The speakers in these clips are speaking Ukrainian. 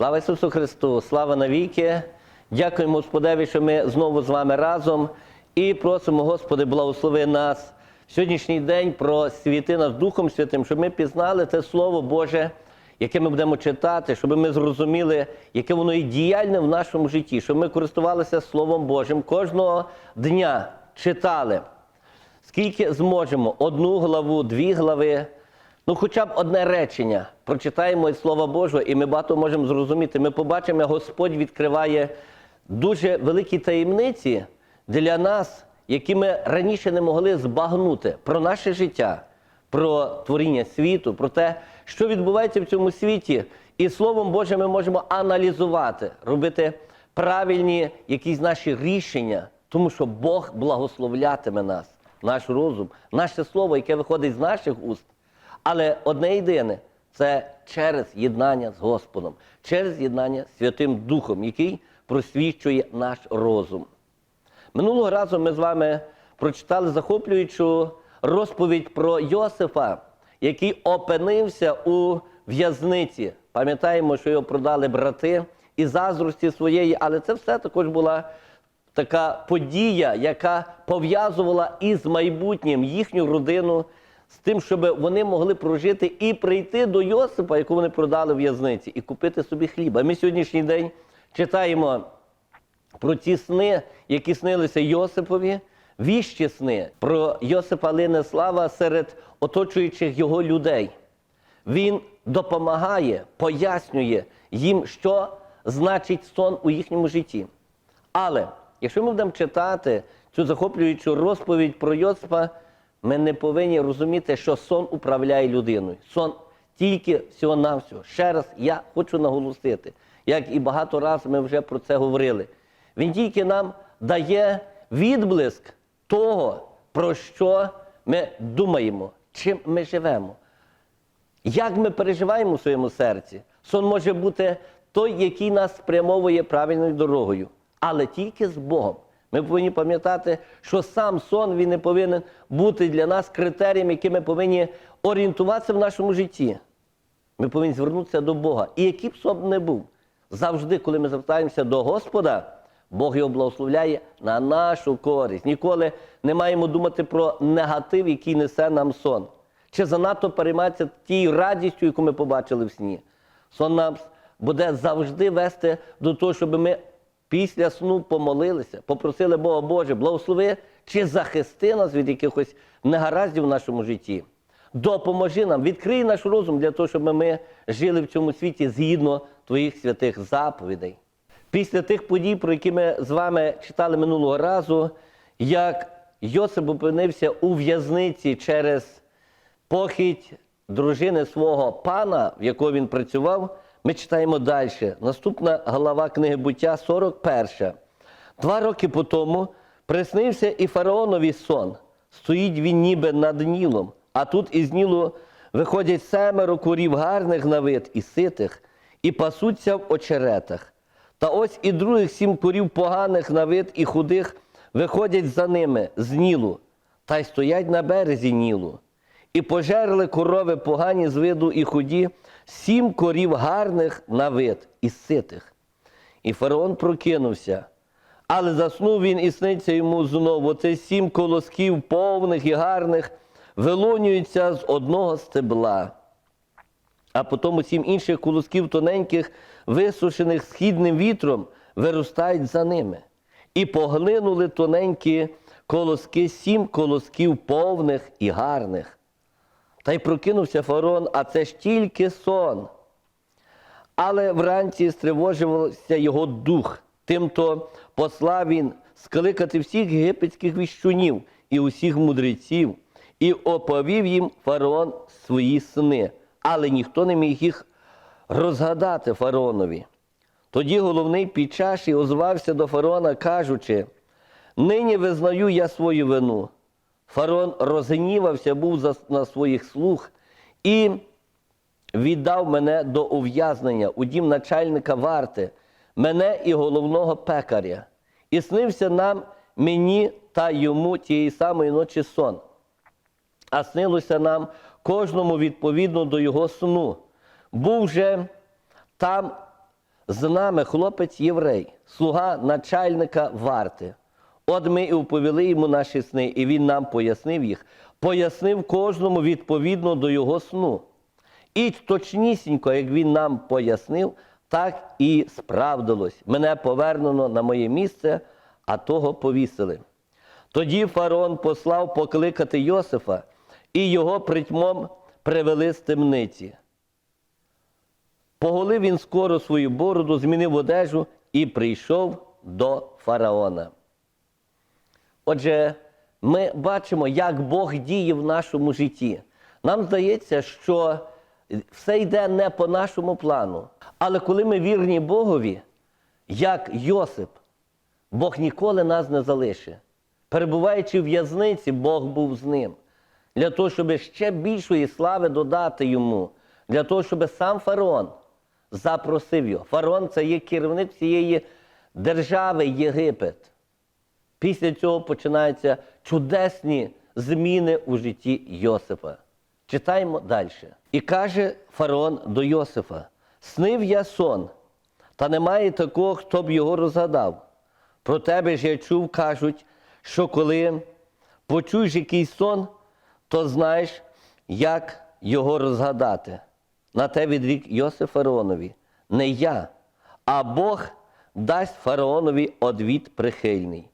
Слава Ісусу Христу! Слава навіки! Дякуємо Господеві, що ми знову з вами разом і просимо, Господи, благослови нас в сьогоднішній день просвіти нас Духом Святим, щоб ми пізнали те Слово Боже, яке ми будемо читати, щоб ми зрозуміли, яке воно є діяльне в нашому житті, щоб ми користувалися Словом Божим кожного дня читали. Скільки зможемо одну главу, дві глави, ну хоча б одне речення прочитаємо із Слова Божого, і ми багато можемо зрозуміти. Ми побачимо, Господь відкриває дуже великі таємниці для нас, які ми раніше не могли збагнути про наше життя, про творіння світу, про те, що відбувається в цьому світі. І Словом Божим ми можемо аналізувати, робити правильні якісь наші рішення, тому що Бог благословлятиме нас, наш розум, наше слово, яке виходить з наших уст. Але одне єдине це через єднання з Господом, через єднання з Святим Духом, який просвічує наш розум. Минулого разу ми з вами прочитали захоплюючу розповідь про Йосифа, який опинився у в'язниці. Пам'ятаємо, що його продали брати і заздрості своєї, але це все також була така подія, яка пов'язувала із майбутнім їхню родину, з тим, щоб вони могли прожити і прийти до Йосипа, яку вони продали в в'язниці, і купити собі хліба. Ми сьогоднішній день читаємо про ті сни, які снилися Йосипові, віщі сни про Йосипа лине слава серед оточуючих його людей. Він допомагає, пояснює їм, що значить сон у їхньому житті. Але якщо ми будемо читати цю захоплюючу розповідь про Йосипа, ми не повинні розуміти, що сон управляє людиною. Сон тільки всього-навсього. Ще раз я хочу наголосити, як і багато разів ми вже про це говорили. Він тільки нам дає відблиск того, про що ми думаємо, чим ми живемо. Як ми переживаємо в своєму серці? Сон може бути той, який нас спрямовує правильною дорогою, але тільки з Богом. Ми повинні пам'ятати, що сам сон він не повинен бути для нас критерієм, яким ми повинні орієнтуватися в нашому житті. Ми повинні звернутися до Бога. І який б сон не був, завжди, коли ми звертаємося до Господа, Бог його благословляє на нашу користь. Ніколи не маємо думати про негатив, який несе нам сон. Чи занадто перейматися тією радістю, яку ми побачили в сні. Сон нам буде завжди вести до того, щоб ми після сну помолилися, попросили Бога Боже, благослови чи захисти нас від якихось негараздів в нашому житті. Допоможи нам, відкрий наш розум для того, щоб ми жили в цьому світі згідно твоїх святих заповідей. Після тих подій, про які ми з вами читали минулого разу, як Йосип опинився у в'язниці через похідь дружини свого пана, в якого він працював, ми читаємо далі. Наступна глава книги буття 41. Два роки по тому приснився і фараонові сон. Стоїть він ніби над Нілом, а тут із Нілу виходять семеро курів гарних на вид і ситих, і пасуться в очеретах. Та ось і других сім курів поганих на вид і худих виходять за ними з Нілу, та й стоять на березі Нілу. І пожерли корови погані з виду і худі, сім корів гарних на вид і ситих. І фараон прокинувся, але заснув він і сниться йому знову. Оце сім колосків повних і гарних вилонюються з одного стебла. А потім сім інших колосків тоненьких, висушених східним вітром, виростають за ними. І поглинули тоненькі колоски сім колосків повних і гарних. Та й прокинувся фараон, а це ж тільки сон. Але вранці стривожився його дух. Тимто послав він скликати всіх єгипетських віщунів і усіх мудреців, і оповів їм фараон свої сни, але ніхто не міг їх розгадати фараонові. Тоді головний під чаші озвався до фараона, кажучи: Нині визнаю я свою вину. Фараон розгнівався, був на своїх слуг і віддав мене до ув'язнення у дім начальника варти, мене і головного пекаря. І снився нам мені та йому тієї самої ночі сон. А снилося нам кожному відповідно до його сну. Був же там з нами хлопець єврей, слуга начальника варти. От ми і оповіли йому наші сни, і він нам пояснив їх, пояснив кожному відповідно до його сну. І точнісінько, як він нам пояснив, так і справдилось. Мене повернено на моє місце, а того повісили. Тоді фараон послав покликати Йосифа, і його притьмом привели з темниці. Поголив він скоро свою бороду, змінив одежу і прийшов до фараона. Отже, ми бачимо, як Бог діє в нашому житті. Нам здається, що все йде не по нашому плану. Але коли ми вірні Богові, як Йосип, Бог ніколи нас не залишить. Перебуваючи в в'язниці, Бог був з ним. Для того, щоб ще більшої слави додати йому, для того, щоб сам фараон запросив його. Фараон це є керівник всієї держави Єгипет. Після цього починаються чудесні зміни у житті Йосифа. Читаємо далі. І каже фараон до Йосифа: Снив я сон, та немає такого, хто б його розгадав. Про тебе ж я чув, кажуть, що коли почуєш якийсь сон, то знаєш, як його розгадати. На те відрік Йосиф фараонові. Не я, а Бог дасть фараонові одвід прихильний.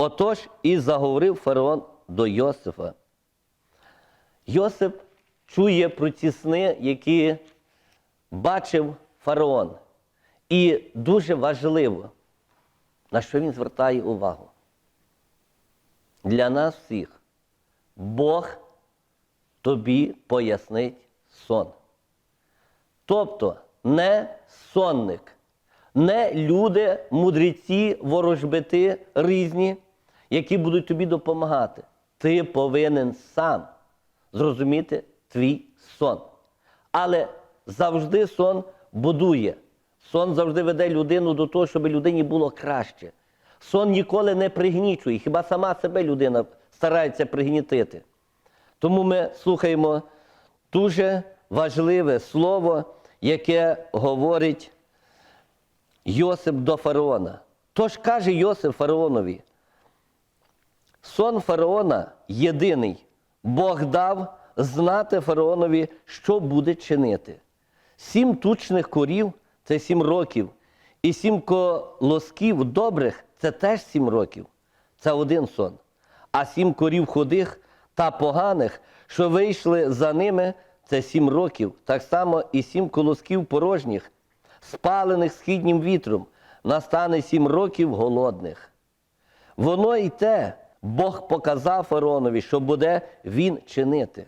Отож і заговорив фараон до Йосифа. Йосип чує про ці сни, які бачив фараон. І дуже важливо, на що він звертає увагу. Для нас всіх Бог тобі пояснить сон. Тобто не сонник, не люди, мудреці, ворожбити різні, які будуть тобі допомагати. Ти повинен сам зрозуміти твій сон. Але завжди сон будує. Сон завжди веде людину до того, щоб людині було краще. Сон ніколи не пригнічує, хіба сама себе людина старається пригнітити. Тому ми слухаємо дуже важливе слово, яке говорить Йосип до фараона. Тож каже Йосип фараонові, сон фараона єдиний. Бог дав знати фараонові, що буде чинити. Сім тучних корів це сім років, і сім колосків добрих це теж сім років. Це один сон. А сім корів худих та поганих, що вийшли за ними, це сім років. Так само і сім колосків порожніх, спалених східнім вітром, настане сім років голодних. Воно і те Бог показав фараонові, що буде він чинити.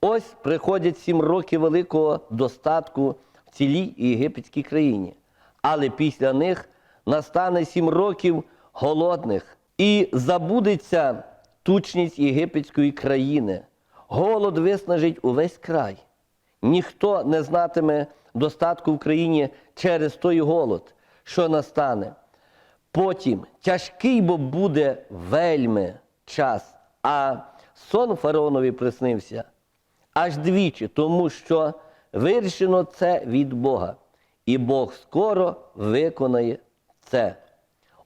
Ось приходять сім років великого достатку в цілій єгипетській країні. Але після них настане сім років голодних і забудеться тучність єгипетської країни. Голод виснажить увесь край. Ніхто не знатиме достатку в країні через той голод, що настане. Потім тяжкий бо буде вельми час, а сон фараонові приснився аж двічі, тому що вирішено це від Бога, і Бог скоро виконає це.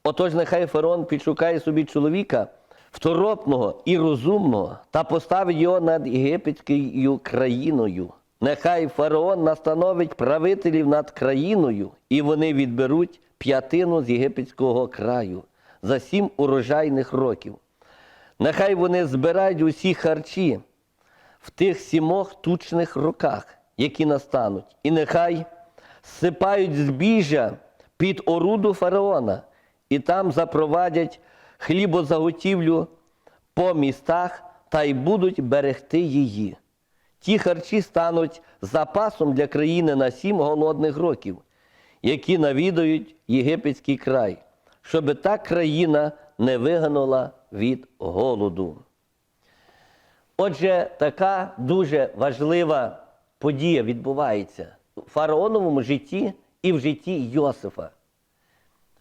Отож, нехай фараон підшукає собі чоловіка второпного і розумного та поставить його над єгипетською країною. Нехай фараон настановить правителів над країною, і вони відберуть п'ятину з єгипетського краю за сім урожайних років. Нехай вони збирають усі харчі в тих сімох тучних роках, які настануть, і нехай сипають збіжжя під оруду фараона, і там запровадять хлібозаготівлю по містах та й будуть берегти її. Ті харчі стануть запасом для країни на сім голодних років, які навідають єгипетський край, щоб та країна не виганула від голоду. Отже, така дуже важлива подія відбувається в фараоновому житті і в житті Йосифа.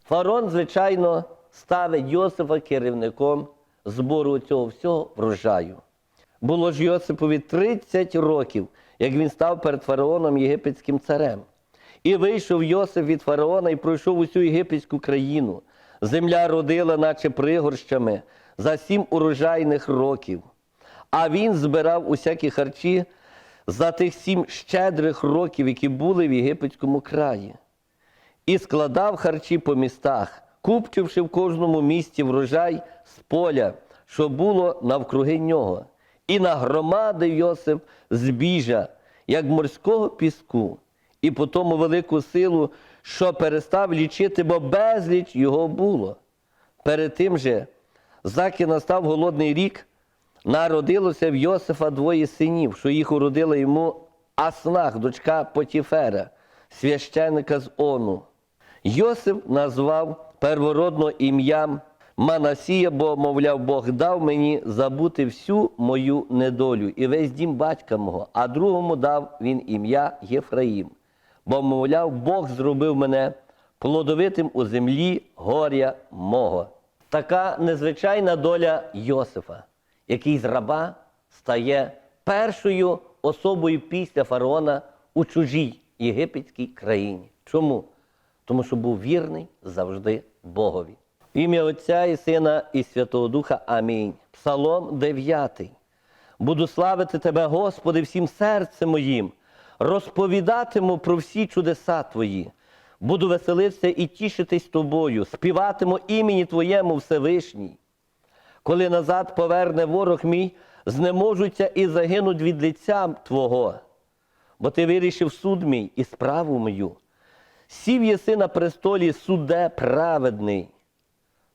Фараон, звичайно, ставить Йосифа керівником збору цього всього врожаю. Було ж Йосипові 30 років, як він став перед фараоном єгипетським царем. І вийшов Йосиф від фараона і пройшов усю єгипетську країну. Земля родила, наче пригорщами, за сім урожайних років. А він збирав усякі харчі за тих сім щедрих років, які були в єгипетському краї, і складав харчі по містах, купчивши в кожному місті врожай з поля, що було навкруги нього, і нагромадив Йосип збіжа, як морського піску, і по тому велику силу, що перестав лічити, бо безліч його було. Перед тим же, заки настав голодний рік, народилося в Йосифа двоє синів, що їх уродила йому Аснах, дочка Потіфера, священника з Ону. Йосиф назвав первородно ім'ям Манасія, бо, мовляв, Бог дав мені забути всю мою недолю і весь дім батька мого, а другому дав він ім'я Єфраїм, бо, мовляв, Бог зробив мене плодовитим у землі горя мого. Така незвичайна доля Йосифа, який з раба стає першою особою після фараона у чужій єгипетській країні. Чому? Тому що був вірний завжди Богові. Ім'я Отця і Сина і Святого Духа. Амінь. Псалом 9. Буду славити Тебе, Господи, всім серцем моїм, розповідатиму про всі чудеса Твої. Буду веселитися і тішитись тобою, співатиму імені Твоєму Всевишній. Коли назад поверне ворог мій, знеможуться і загинуть від лиця Твого, бо ти вирішив суд мій і справу мою. Сів єси на престолі суде праведний,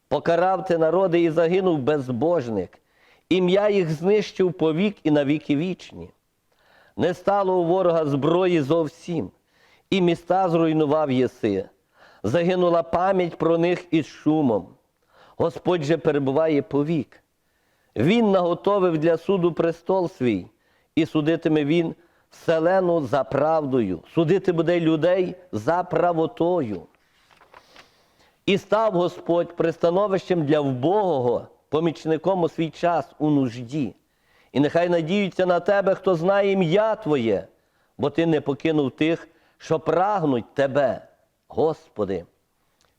покарав ти народи і загинув безбожник, ім'я їх знищив повік і навіки вічні. Не стало у ворога зброї зовсім, і міста зруйнував єси. Загинула пам'ять про них із шумом. Господь же перебуває повік. Він наготовив для суду престол свій, і судитиме він вселену за правдою, судити буде людей за правотою. І став Господь пристановищем для вбогого, помічником у свій час у нужді. І нехай надіються на тебе, хто знає ім'я Твоє, бо ти не покинув тих, що прагнуть тебе, Господи.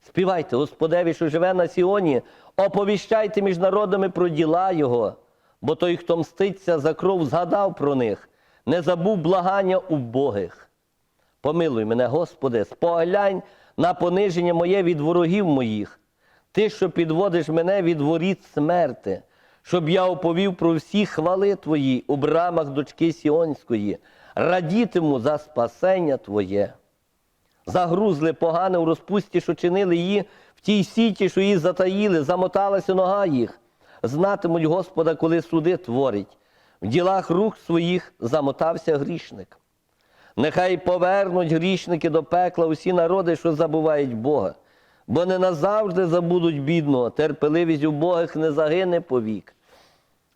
Співайте, Господеві, що живе на Сіоні, оповіщайте між народами про діла Його, бо той, хто мститься за кров, згадав про них, не забув благання убогих. Помилуй мене, Господи, споглянь на пониження моє від ворогів моїх, Ти, що підводиш мене від воріт смерти, щоб я оповів про всі хвали Твої у брамах дочки Сіонської, радітиму за спасення Твоє. Загрузли погане у розпусті, що чинили її в тій сіті, що її затаїли, замоталася нога їх. Знатимуть Господа, коли суди творить. В ділах рук своїх замотався грішник. Нехай повернуть грішники до пекла усі народи, що забувають Бога, бо не назавжди забудуть бідного, терпеливість убогих не загине повік.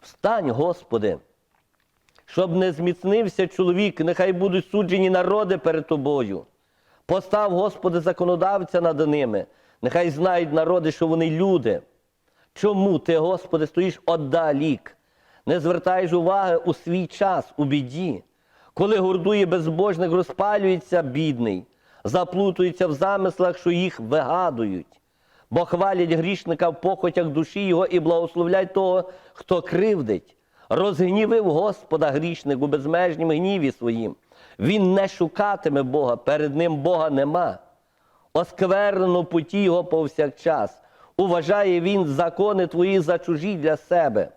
Встань, Господи, щоб не зміцнився чоловік, нехай будуть суджені народи перед тобою. Постав, Господи, законодавця над ними, нехай знають народи, що вони люди. Чому ти, Господи, стоїш оддалік, не звертаєш уваги у свій час, у біді, коли гордує безбожник, розпалюється бідний, заплутується в замислах, що їх вигадують, бо хвалять грішника в похотях душі його і благословлять того, хто кривдить. Розгнівив Господа грішник у безмежнім гніві своїм. Він не шукатиме Бога, перед ним Бога нема. Осквернено путі його повсякчас. Уважає він закони твої за чужі для себе.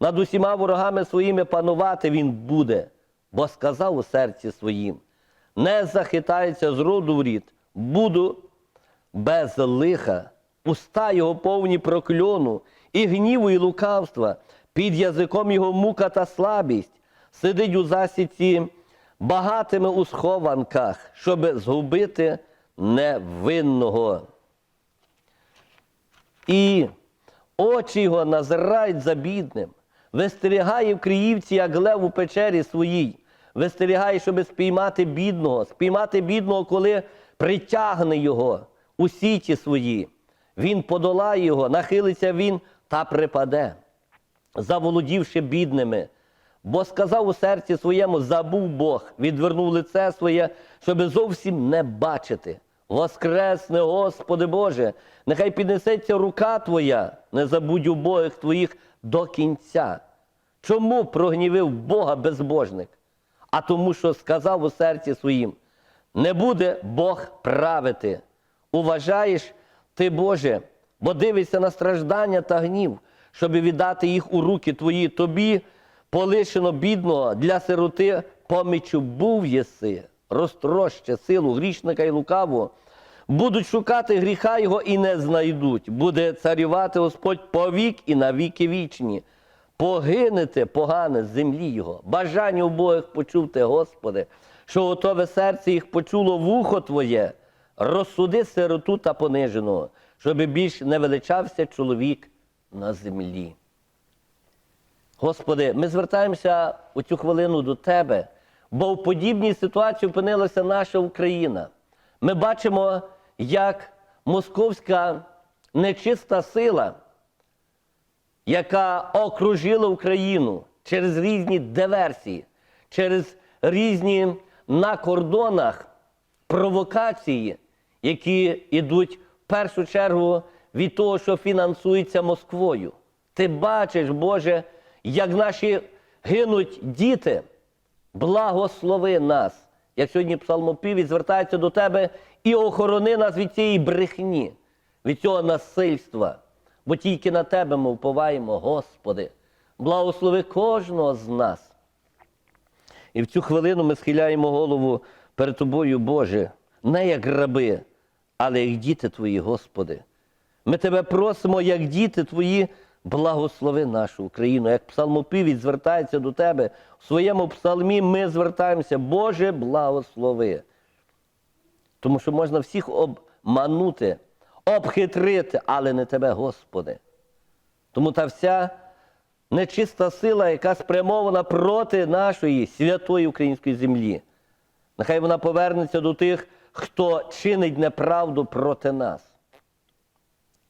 Над усіма ворогами своїми панувати він буде, бо сказав у серці своїм: не захитається з роду в рід, буду без лиха, уста його повні прокльону, і гніву, і лукавства, під язиком його мука та слабість, сидить у засіці багатими у схованках, щоб згубити невинного. І очі його назирають за бідним, вистерігає в Криївці, як лев у печері своїй, вистерігає, щоб спіймати бідного, спіймати бідного, коли притягне його у сіті свої. Він подолає його, нахилиться він та припаде, заволодівши бідними, Бо сказав у серці своєму, забув Бог, відвернув лице своє, щоби зовсім не бачити. Воскресне, Господи Боже, нехай піднесеться рука Твоя, не забудь убогих Твоїх до кінця. Чому прогнівив Бога безбожник? А тому, що сказав у серці своїм, не буде Бог правити. Уважаєш ти, Боже, бо дивишся на страждання та гнів, щоб віддати їх у руки твої, тобі полишено бідного для сироти помічу був єси, розтроща силу грішника і лукавого. Будуть шукати гріха його і не знайдуть. Буде царювати Господь повік і на віки вічні. Погинете погане з землі його. Бажання убогих почувте, Господи, що готове серце їх почуло вухо Твоє. Розсуди сироту та пониженого, щоб більш не величався чоловік на землі. Господи, ми звертаємося у цю хвилину до Тебе, бо в подібній ситуації опинилася наша Україна. Ми бачимо, як московська нечиста сила, яка окружила Україну через різні диверсії, через різні на кордонах провокації, які йдуть в першу чергу від того, що фінансується Москвою. Ти бачиш, Боже, як наші гинуть діти, благослови нас. Як сьогодні псалмопівець звертається до тебе і охорони нас від цієї брехні, від цього насильства. Бо тільки на тебе ми вповаємо, Господи, благослови кожного з нас. І в цю хвилину ми схиляємо голову перед Тобою, Боже, не як раби, але як діти Твої, Господи. Ми Тебе просимо, як діти Твої, благослови нашу Україну. Як псалмопівець звертається до Тебе, в своєму псалмі ми звертаємося, Боже, благослови. Тому що можна всіх обманути, обхитрити, але не Тебе, Господи. Тому та вся нечиста сила, яка спрямована проти нашої святої української землі. Нехай вона повернеться до тих, хто чинить неправду проти нас.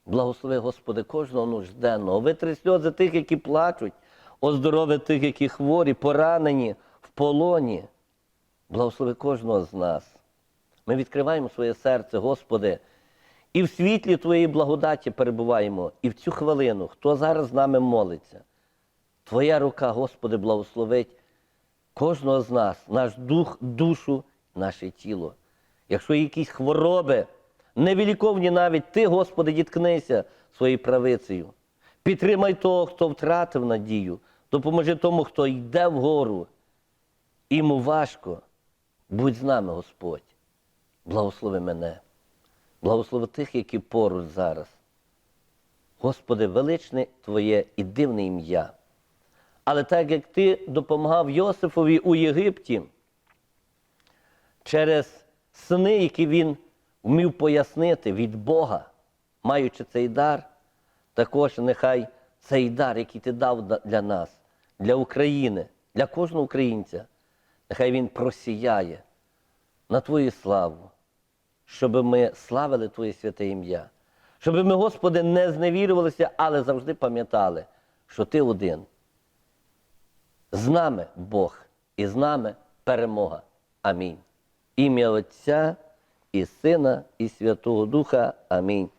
Благослови, Господи, кожного нужденного. Витри сльози тих, які плачуть, оздорови тих, які хворі, поранені, в полоні. Благослови кожного з нас. Ми відкриваємо своє серце, Господи, і в світлі Твоєї благодаті перебуваємо. І в цю хвилину, хто зараз з нами молиться, Твоя рука, Господи, благословить кожного з нас, наш дух, душу, наше тіло. Якщо якісь хвороби, невіліковні навіть, Ти, Господи, діткнися своєю правицею. Підтримай того, хто втратив надію, допоможи тому, хто йде вгору. Йому важко. Будь з нами, Господь. Благослови мене. Благослови тих, які поруч зараз. Господи, величне Твоє і дивне ім'я. Але так як ти допомагав Йосифові у Єгипті через сни, які він вмів пояснити від Бога, маючи цей дар, також нехай цей дар, який ти дав для нас, для України, для кожного українця, нехай він просіяє на Твою славу, щоб ми славили Твоє святе ім'я, щоб ми, Господи, не зневірювалися, але завжди пам'ятали, що Ти один. З нами Бог і з нами перемога. Амінь. Ім'я Отця і Сина, і Святого Духа. Амінь.